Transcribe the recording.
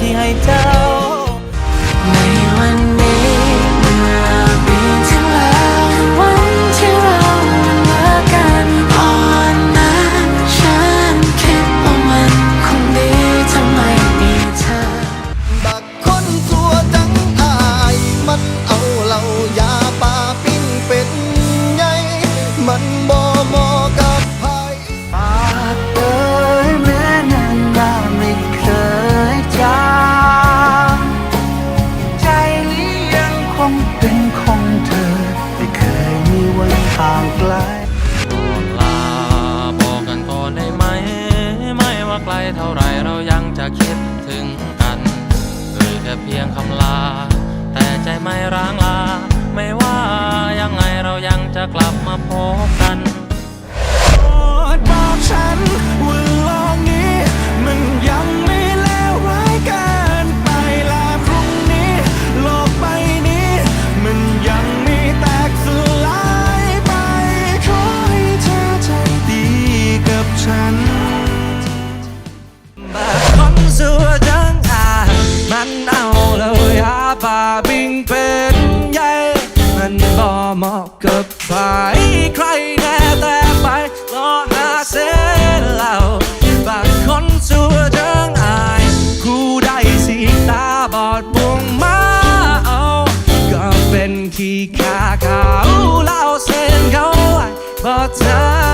thì hãy trao กลับมาพบกันโปรดบอกฉันว่าโลกนี้ มันยังไม่เลวร้ายเกินไปและพรุ่งนี้ โลกใบนี้ มันยังมีแตกสลายไปขอให้เธอใจดีกับฉันแบบคนสัวจังอะมันเอาเลยาปาบิงเป็นใหญ่มันบ่เหมาะกับใครใคร ขี้ขาขาวเล่าเส้นเขาไว้บอกเธอ